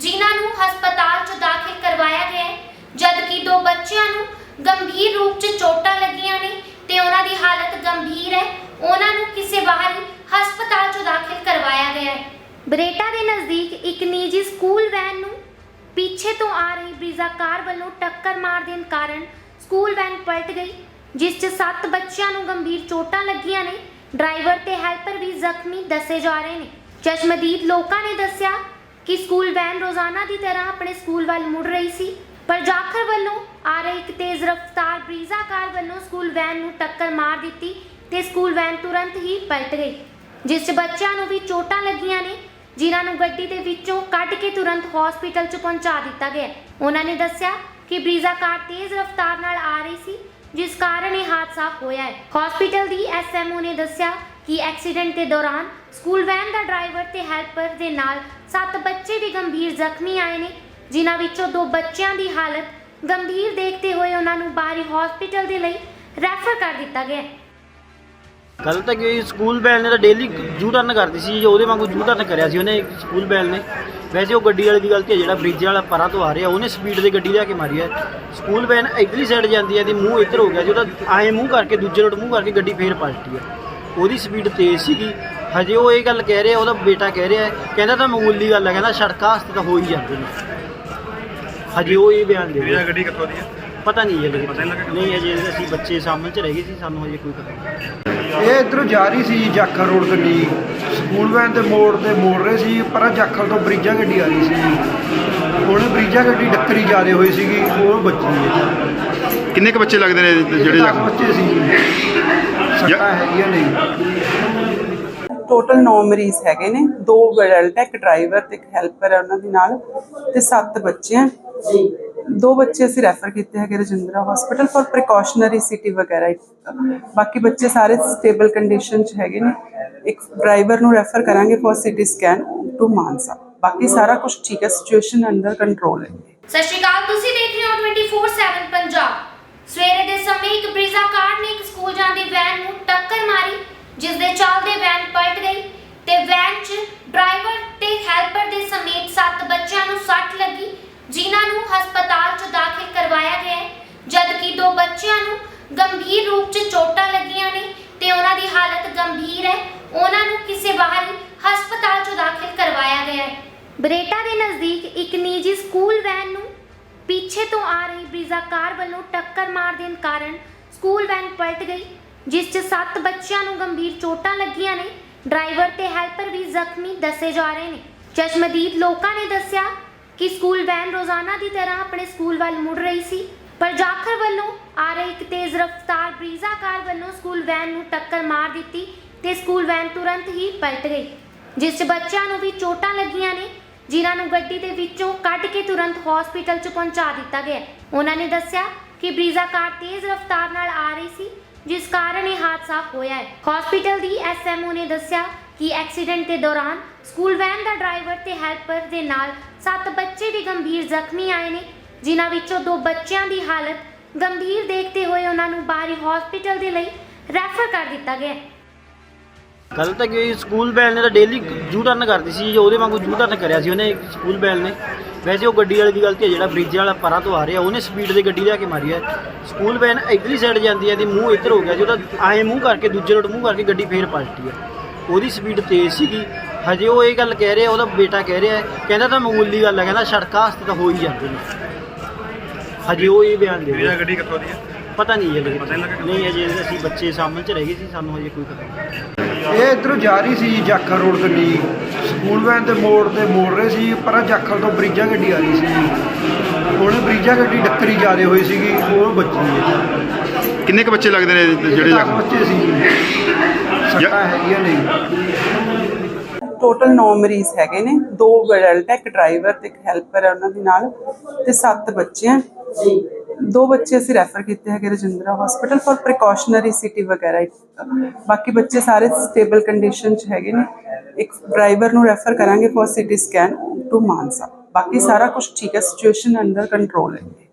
ਜਿਨ੍ਹਾਂ ਨੂੰ ਹਸਪਤਾਲ 'ਚ ਦਾਖਲ ਕਰਵਾਇਆ ਗਿਆ ਹੈ, ਜਦਕਿ ਦੋ ਬੱਚਿਆਂ ਨੂੰ ਗੰਭੀਰ ਰੂਪ 'ਚ ਚੋਟਾਂ ਲੱਗੀਆਂ ਨੇ ਤੇ ਉਹਨਾਂ ਦੀ ਹਾਲਤ ਗੰਭੀਰ ਹੈ, ਉਹਨਾਂ ਨੂੰ ਕਿਸੇ ਬਾਹਰੀ ਹਸਪਤਾਲ 'ਚ ਦਾਖਲ ਕਰਵਾਇਆ ਗਿਆ ਹੈ। ਬਰੇਟਾ ਦੇ ਨਜ਼ਦੀਕ ਇੱਕ ਨਿੱਜੀ ਸਕੂਲ ਵੈਨ ਨੂੰ ਪਿੱਛੇ ਤੋਂ ਆ ਰਹੀ ਬਰੀਜ਼ਾ ਕਾਰ ਵੱਲੋਂ ਟੱਕਰ ਮਾਰ ਦੇਣ ਕਾਰਨ ਸਕੂਲ ਵੈਨ ਪਲਟ ਗਈ, ਜਿਸ 'ਚ 7 ਬੱਚਿਆਂ ਨੂੰ ਗੰਭੀਰ ਚੋਟਾਂ ਲੱਗੀਆਂ ਨੇ। ਡਰਾਈਵਰ ਤੇ ਹੈਲਪਰ ਵੀ ਜ਼ਖਮੀ ਦੱਸੇ ਜਾ ਰਹੇ ਨੇ। ਚਸ਼ਮਦੀਦ ਲੋਕਾਂ ਨੇ ਦੱਸਿਆ ਕਿ ਸਕੂਲ ਵੈਨ ਰੋਜ਼ਾਨਾ ਦੀ ਤਰ੍ਹਾਂ ਆਪਣੇ ਸਕੂਲ ਵੱਲ ਮੁੜ ਰਹੀ ਸੀ। ਪਰ ਜਾਖਰ ਵੱਲੋਂ ਆ ਰਹੀ ਇੱਕ ਤੇਜ਼ ਰਫ਼ਤਾਰ ਬਰੀਜ਼ਾ ਕਾਰ ਵੱਲੋਂ ਸਕੂਲ ਵੈਨ ਨੂੰ ਟੱਕਰ ਮਾਰ ਦਿੱਤੀ ਤੇ ਸਕੂਲ ਵੈਨ ਤੁਰੰਤ ਹੀ ਪਲਟ ਗਈ, ਜਿਸ 'ਚ ਬੱਚਿਆਂ ਨੂੰ ਵੀ ਚੋਟਾਂ ਲੱਗੀਆਂ ਨੇ, ਜਿਨ੍ਹਾਂ ਨੂੰ ਗੱਡੀ ਦੇ ਵਿੱਚੋਂ ਕੱਢ ਕੇ ਤੁਰੰਤ ਹਸਪੀਟਲ 'ਚ ਪਹੁੰਚਾ ਦਿੱਤਾ ਗਿਆ। ਉਹਨਾਂ ਨੇ ਦੱਸਿਆ ਕਿ ਬਰੀਜ਼ਾ ਕਾਰ ਤੇਜ਼ ਰਫ਼ਤਾਰ ਨਾਲ ਆ ਰਹੀ ਸੀ, ਜਿਸ ਕਾਰਨ ਇਹ ਹਾਦਸਾ ਹੋਇਆ ਹੈ। ਹਸਪੀਟਲ ਦੀ ਐਸਐਮਓ ਨੇ ਦੱਸਿਆ ਕਿ ਐਕਸੀਡੈਂਟ ਦੇ ਦੌਰਾਨ ਸਕੂਲ ਵੈਨ ਦਾ ਡਰਾਈਵਰ ਤੇ ਹੈਲਪਰ ਦੇ ਨਾਲ 7 ਬੱਚੇ ਵੀ ਗੰਭੀਰ ਜ਼ਖਮੀ ਆਏ ਨੇ, ਜਿਨ੍ਹਾਂ ਵਿੱਚੋਂ ਦੋ ਬੱਚਿਆਂ ਦੀ ਹਾਲਤ ਗੰਭੀਰ ਦੇਖਦੇ ਹੋਏ ਉਹਨਾਂ ਨੂੰ ਬਾਹਰੀ ਹਸਪੀਟਲ ਦੇ ਲਈ ਰੈਫਰ ਕਰ ਦਿੱਤਾ ਗਿਆ ਹੈ। ਗੱਲ ਤਾਂ ਸਕੂਲ ਬੈਲ ਨੇ ਤਾਂ ਡੇਲੀ ਜੂ ਟਰਨ ਕਰਦੀ ਸੀ, ਜੋ ਉਹਦੇ ਵਾਂਗੂ ਜੂ ਟਰਨ ਕਰਿਆ ਸੀ ਉਹਨੇ ਸਕੂਲ ਬੈਲ ਨੇ। ਵੈਸੇ ਉਹ ਗੱਡੀ ਵਾਲੇ ਦੀ ਗਲਤੀ ਹੈ, ਜਿਹੜਾ ਬ੍ਰਿਜ ਵਾਲਾ ਪਰਾਂ ਤੋਂ ਆ ਰਿਹਾ, ਉਹਨੇ ਸਪੀਡ ਤੇ ਗੱਡੀ ਲਿਆ ਕੇ ਮਾਰੀ ਹੈ। ਸਕੂਲ ਵੈਨ ਇਧਰਲੀ ਸਾਈਡ ਜਾਂਦੀ ਹੈ ਤੇ ਮੂੰਹ ਇੱਧਰ ਹੋ ਗਿਆ ਜੀ ਉਹਦਾ ਆਏ ਮੂੰਹ ਕਰਕੇ, ਦੂਜੇ ਰੋਡ ਮੂੰਹ ਕਰਕੇ ਗੱਡੀ ਫੇਰ ਪਲਟੀ ਹੈ। ਉਹਦੀ ਸਪੀਡ ਤੇਜ਼ ਸੀਗੀ। ਹਜੇ ਉਹ ਇਹ ਗੱਲ ਕਹਿ ਰਿਹਾ ਉਹਦਾ ਬੇਟਾ ਕਹਿ ਰਿਹਾ ਹੈ, ਕਹਿੰਦਾ ਤਾਂ ਮਾਮੂਲੀ ਗੱਲ ਹੈ ਕਹਿੰਦਾ ਸੜਕਾਂ ਹਸਤੇ ਤਾਂ ਹੋ ਹੀ ਜਾਂਦੇ ਨੇ। ਹਜੇ ਉਹ ਇਹ ਬਿਆਨ ਦੇ ਰਿਹਾ। ਗੱਡੀ ਕਿੱਥੋਂ ਦੀ ਹੈ? ਪਤਾ ਨਹੀਂ ਇਹ ਪਤਾ ਨਹੀਂ ਲੱਗਾ? ਨਹੀਂ ਅਜੇ ਅਸੀਂ ਬੱਚੇ ਸਾਹਮਣੇ ਚ ਰਹਿ ਗਏ ਸੀ ਸਾਨੂੰ ਹਜੇ ਕੋਈ ਪਤਾ ਨਹੀਂ। ਇਹ ਇਧਰੋਂ ਜਾ ਰਹੀ ਸੀ ਜਾਖਲ ਰੋਡ ਗੱਡੀ। ਸਕੂਲ ਵੈਨ ਦੇ ਮੋੜ ਤੇ ਮੋੜ ਰਹੇ ਸੀ ਪਰ ਜਾਖਲ ਤੋਂ ਬਰੀਜਾ ਗੱਡੀ ਆ ਰਹੀ ਸੀ। ਉਹਨੇ ਬਰੀਜਾ ਗੱਡੀ ਡੱਕਰੀ ਜਾ ਰਹੀ ਹੋਈ ਸੀਗੀ ਉਹ ਬੱਚੀ ਹੈ। ਕਿੰਨੇ ਕ ਬੱਚੇ ਲੱਗਦੇ ਨੇ ਜਿਹੜੇ ਦਸ ਜ਼ਖਮ ਬੱਚੇ ਸੀ ਸੱਟਾਂ ਹੈਗੀਆਂ ਨਹੀਂ ਟੋਟਲ 9 ਮਰੀਜ਼ ਹੈਗੇ ਨੇ ਦੋ ਅਡਲਟ ਹੈ ਇੱਕ ਡਰਾਈਵਰ ਤੇ ਇੱਕ ਹੈਲਪਰ ਹੈ ਉਹਨਾਂ ਦੇ ਨਾਲ ਤੇ 7 ਬੱਚੇ ਹੈ ਦੋ ਬੱਚੇ ਅਸੀਂ ਰੈਫਰ ਕੀਤੇ ਹੈਗੇ Rajindra hospital for precautionary CT ਵਗੈਰਾ। ਬਾਕੀ ਬੱਚੇ ਸਾਰੇ ਸਟੇਬਲ ਕੰਡੀਸ਼ਨ ਚ ਹੈਗੇ ਨੇ। ਇੱਕ ਡਰਾਈਵਰ ਨੂੰ ਰੈਫਰ ਕਰਾਂਗੇ for CT scan to Mansa. ਬਾਕੀ ਸਾਰਾ ਕੁਝ ਠੀਕ ਹੈ ਸਿਚੁਏਸ਼ਨ ਅੰਡਰ ਕੰਟਰੋਲ ਹੈ। ਸਤਿ ਸ਼੍ਰੀ ਅਕਾਲ ਤੁਸੀਂ ਦੇਖ ਰਹੇ ਹੋ 24/7 ਪੰਜਾਬ। ਸਵੇਰੇ ਦੇ ਸਮੇਂ ਇੱਕ ਬਰੀਜ਼ਾ ਕਾਰ ਨੇ ਇੱਕ ਸਕੂਲ ਜਾਂਦੀ ਵੈਨ ਨੂੰ ਟੱਕਰ ਮਾਰੀ, ਜਿਸ ਦੇ ਚੱਲਦੇ ਵੈਨ ਪਲਟ ਗਈ ਤੇ ਵੈਨ 'ਚ ਡਰਾਈਵਰ ਤੇ ਹੈਲਪਰ ਦੇ ਸਮੇਤ 7 ਬੱਚਿਆਂ ਨੂੰ ਸੱਟ ਲੱਗੀ, ਜਿਨ੍ਹਾਂ ਨੂੰ ਹਸਪਤਾਲ 'ਚ ਦਾਖਲ ਕਰਵਾਇਆ ਗਿਆ ਜਦਕਿ ਦੋ ਬੱਚਿਆਂ ਨੂੰ ਗੰਭੀਰ ਰੂਪ 'ਚ ਚੋਟਾਂ ਲੱਗੀਆਂ ਨੇ ਤੇ ਉਹਨਾਂ ਦੀ ਹਾਲਤ ਗੰਭੀਰ ਹੈ, ਉਹਨਾਂ ਨੂੰ ਕਿਸੇ ਬਾਹਰੀ ਹਸਪਤਾਲ 'ਚ ਦਾਖਲ ਕਰਵਾਇਆ ਗਿਆ ਹੈ। ਬਰੇਟਾ ਦੇ ਨਜ਼ਦੀਕ ਇੱਕ ਨਿੱਜੀ ਸਕੂਲ ਪਿੱਛੇ ਤੋਂ ਆ ਰਹੀ ਬਰੀਜ਼ਾ ਕਾਰ ਵੱਲੋਂ ਟੱਕਰ ਮਾਰ ਦੇਣ ਕਾਰਨ ਸਕੂਲ ਵੈਨ ਪਲਟ ਗਈ, ਜਿਸ 'ਚ 7 ਬੱਚਿਆਂ ਨੂੰ ਗੰਭੀਰ ਚੋਟਾਂ ਲੱਗੀਆਂ ਨੇ। ਡਰਾਈਵਰ ਤੇ ਹੈਲਪਰ ਵੀ ਜ਼ਖਮੀ ਦੱਸੇ ਜਾ ਰਹੇ ਨੇ। ਚਸ਼ਮਦੀਦ ਲੋਕਾਂ ਨੇ ਦੱਸਿਆ ਕਿ ਸਕੂਲ ਵੈਨ ਰੋਜ਼ਾਨਾ ਦੀ ਤਰ੍ਹਾਂ ਆਪਣੇ ਸਕੂਲ ਵੱਲ ਮੁੜ ਰਹੀ ਸੀ, ਪਰ ਜਾਖਰ ਵੱਲੋਂ ਆ ਰਹੀ ਇੱਕ ਤੇਜ਼ ਰਫ਼ਤਾਰ ਬ੍ਰੀਜ਼ਾ ਕਾਰ ਵੱਲੋਂ ਸਕੂਲ ਵੈਨ ਨੂੰ ਟੱਕਰ ਮਾਰ ਦਿੱਤੀ ਤੇ ਸਕੂਲ ਵੈਨ ਤੁਰੰਤ ਹੀ ਪਲਟ ਗਈ, ਜਿਸ 'ਚ ਬੱਚਿਆਂ ਨੂੰ ਵੀ ਚੋਟਾਂ ਲੱਗੀਆਂ ਨੇ। ਜਿਨ੍ਹਾਂ ਨੂੰ ਗੱਡੀ ਦੇ ਵਿੱਚੋਂ ਕੱਢ ਕੇ ਤੁਰੰਤ ਹਸਪੀਟਲ 'ਚ ਪਹੁੰਚਾ ਦਿੱਤਾ ਗਿਆ ਉਹਨਾਂ ਨੇ ਦੱਸਿਆ ਕਿ ਬਰੀਜ਼ਾ ਕਾਰ ਤੇਜ਼ ਰਫ਼ਤਾਰ ਨਾਲ ਆ ਰਹੀ ਸੀ, ਜਿਸ ਕਾਰਨ ਇਹ ਹਾਦਸਾ ਹੋਇਆ ਹੈ। ਹਸਪੀਟਲ ਦੀ ਐਸਐਮਓ ਨੇ ਦੱਸਿਆ ਕਿ ਐਕਸੀਡੈਂਟ ਦੇ ਦੌਰਾਨ ਸਕੂਲ ਵੈਨ ਦਾ ਡਰਾਈਵਰ ਤੇ ਹੈਲਪਰ ਦੇ ਨਾਲ 7 ਬੱਚੇ ਵੀ ਗੰਭੀਰ ਜ਼ਖਮੀ ਆਏ ਨੇ, ਜਿਨ੍ਹਾਂ ਵਿੱਚੋਂ ਦੋ ਬੱਚਿਆਂ ਦੀ ਹਾਲਤ ਗੰਭੀਰ ਦੇਖਦੇ ਹੋਏ ਉਹਨਾਂ ਨੂੰ ਬਾਹਰੀ ਹਸਪੀਟਲ ਦੇ ਲਈ ਰੈਫਰ ਕਰ ਦਿੱਤਾ ਗਿਆ ਗੱਲ ਤਾਂ ਕਿ ਸਕੂਲ ਬੈਲ ਨੇ ਤਾਂ ਡੇਲੀ ਜੂ ਟਰਨ ਕਰਦੀ ਸੀ ਜੋ ਉਹਦੇ ਵਾਂਗੂ ਜੂ ਟਰਨ ਕਰਿਆ ਸੀ ਉਹਨੇ ਸਕੂਲ ਬੈਲ ਨੇ। ਵੈਸੇ ਉਹ ਗੱਡੀ ਵਾਲੇ ਦੀ ਗਲਤੀ ਹੈ ਜਿਹੜਾ ਬ੍ਰਿਜ ਵਾਲਾ ਪਰਾਂ ਤੋਂ ਆ ਰਿਹਾ ਉਹਨੇ ਸਪੀਡ ਤੇ ਗੱਡੀ ਲਿਆ ਕੇ ਮਾਰੀ ਹੈ। ਸਕੂਲ ਵੈਨ ਇਧਰਲੀ ਸਾਈਡ ਜਾਂਦੀ ਹੈ ਤੇ ਮੂੰਹ ਇੱਧਰ ਹੋ ਗਿਆ ਜੀ ਉਹਦਾ ਆਏ ਮੂੰਹ ਕਰਕੇ ਦੂਜੇ ਰੋਡ ਮੂੰਹ ਕਰਕੇ ਗੱਡੀ ਫੇਰ ਪਲਟੀ ਹੈ। ਉਹਦੀ ਸਪੀਡ ਤੇਜ਼ ਸੀਗੀ। ਹਜੇ ਉਹ ਇਹ ਗੱਲ ਕਹਿ ਰਿਹਾ ਉਹਦਾ ਬੇਟਾ ਕਹਿ ਰਿਹਾ ਹੈ, ਕਹਿੰਦਾ ਤਾਂ ਮਾਮੂਲੀ ਗੱਲ ਹੈ ਕਹਿੰਦਾ ਸੜਕਾਂ ਹਸਤੇ ਤਾਂ ਹੋ ਹੀ ਜਾਂਦੇ ਨੇ। ਹਜੇ ਉਹ ਇਹ ਬਿਆਨ ਦੇ ਰਿਹਾ। ਗੱਡੀ ਕਿੱਥੋਂ ਦੀ ਹੈ? ਪਤਾ ਨਹੀਂ ਪਤਾ ਨਹੀਂ ਅਜੇ ਅਸੀਂ ਬੱਚੇ ਸਾਹਮਣੇ ਚ ਰਹਿ ਗਏ ਸੀ ਸਾਨੂੰ ਹਜੇ ਕੋਈ ਪਤਾ ਨਹੀਂ। ਇਹ ਇਧਰੋਂ ਜਾ ਰਹੀ ਸੀ ਜਾਖਲ ਰੋਡ ਗੱਡੀ ਸਕੂਲ ਵੈਨ ਦੇ ਮੋੜ ਤੇ ਮੋੜ ਰਹੇ ਸੀ ਪਰ ਆਹ ਜਾਖਲ ਤੋਂ ਬਰੀਜਾ ਗੱਡੀ ਆ ਰਹੀ ਸੀ ਉਹਨੇ ਬਰੀਜਾ ਗੱਡੀ ਡੱਕਰੀ ਜਾ ਰਹੀ ਹੋਈ ਸੀਗੀ ਉਹ ਬੱਚੀ ਹੈ ਕਿੰਨੇ ਕ ਬੱਚੇ ਲੱਗਦੇ ਨੇ ਜਿਹੜੇ ਜ਼ਖਮ ਬੱਚੇ ਸੀ ਸੱਟਾਂ ਹੈਗੀਆਂ ਨਹੀਂ ਟੋਟਲ 9 ਮਰੀਜ਼ ਹੈਗੇ ਨੇ। ਦੋ ਅਡਲਟ ਹੈ, ਇੱਕ ਡਰਾਈਵਰ ਤੇ ਇੱਕ ਹੈਲਪਰ ਹੈ ਉਹਨਾਂ ਦੇ ਨਾਲ ਤੇ 7 ਬੱਚੇ ਹੈ ਦੋ ਬੱਚੇ ਅਸੀਂ ਰੈਫਰ ਕੀਤੇ ਹੈਗੇ Rajindra hospital for precautionary CT ਵਗੈਰਾ। ਬਾਕੀ ਬੱਚੇ ਸਾਰੇ ਸਟੇਬਲ ਕੰਡੀਸ਼ਨ ਚ ਹੈਗੇ ਨੇ। ਇੱਕ ਡਰਾਈਵਰ ਨੂੰ ਰੈਫਰ ਕਰਾਂਗੇ for CT scan to Mansa. ਬਾਕੀ ਸਾਰਾ ਕੁਝ ਠੀਕ ਹੈ ਸਿਚੁਏਸ਼ਨ ਅੰਡਰ ਕੰਟਰੋਲ ਹੈ।